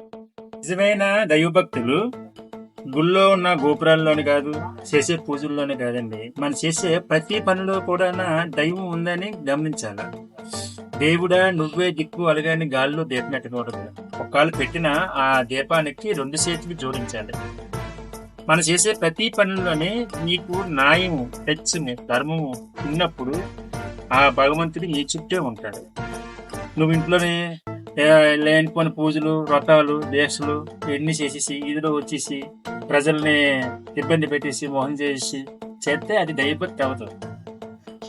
నిజమైన దైవభక్తులు? గుళ్ళో ఉన్న గోపురాల్లోనే కాదు చేసే పూజల్లోనే కాదండి. మనం చేసే ప్రతి పనిలో కూడా దైవం ఉందని గమనించాలి? దేవుడా నువ్వే దిక్కు అలగాని గాల్లో దీపం పెట్టకూడదు పెట్టిన ఆ దీపానికి రెండు చేతులు జోడించాలి. మనం చేసే ప్రతి పనుల్లోనే నీకు న్యాయము హెచ్చుని ధర్మము ఉన్నప్పుడు ఆ భగవంతుడు నీ చుట్టే ఉంటాడు. నువ్వు ఇంట్లోనే లేనిపోని పూజలు వ్రతాలు దీక్షలు ఇవన్నీ చేసేసి ఇదిలో వచ్చేసి ప్రజల్ని ఇబ్బంది పెట్టేసి మోహం చేసి చేస్తే అది దైవభక్తి అవుతుంది.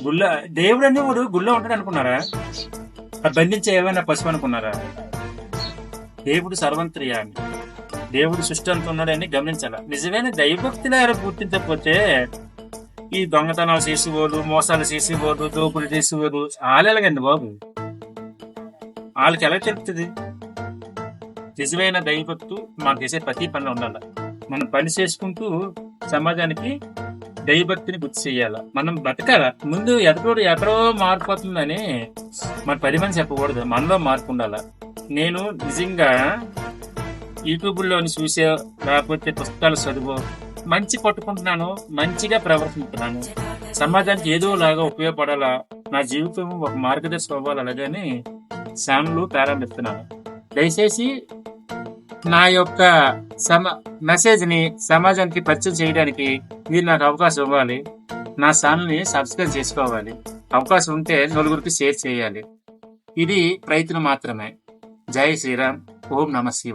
గుళ్ళ దేవుడు అనేవాడు గుళ్ళో ఉంటాడు అనుకున్నారా? అది బంధించే ఏమైనా పశువు అనుకున్నారా? దేవుడు సర్వంత్రియామి. దేవుడు సృష్టి అంత ఉన్నాడని గమనించాలి? నిజమైన దైవభక్తిని ఎవరు గుర్తించకపోతే ఈ దొంగతనాలు చేసేవాడు మోసాలు చేసేవాడు దోపులు చేసేవాడు ఆలేలగండి బాబు. వాళ్ళకి ఎలా తెలుపుతుంది నిజమైన దైవభక్తు మనం చేసే ప్రతి పనిలో ఉండాలి. మనం పని చేసుకుంటూ సమాజానికి దైవభక్తిని గుర్తు చేయాలి. మనం బతకాల? ముందు ఎక్కడో ఎక్కడో మారిపోతుందని మన పది మంది చెప్పకూడదు. మనలో మార్పు ఉండాలి. నేను నిజంగా యూట్యూబ్లోని చూసే లేకపోతే పుస్తకాలు చదువు మంచి పట్టుకుంటున్నాను మంచిగా ప్రవర్తిస్తున్నాను సమాజానికి ఏదో లాగా ఉపయోగపడాలా? నా జీవితం ఒక మార్గదర్శనం అవ్వాలి అలాగని ఛానల్ ప్రారంభిస్తున్నాను దయచేసి నా యొక్క సమ మెసేజ్ని సమాజానికి పరిచయం చేయడానికి మీరు నాకు అవకాశం ఇవ్వాలి. నా ఛానల్ సబ్స్క్రైబ్ చేసుకోవాలి. అవకాశం ఉంటే నలుగురికి షేర్ చేయాలి. ఇది ప్రయత్నం మాత్రమే. జై శ్రీరామ్. ఓం నమ శివ.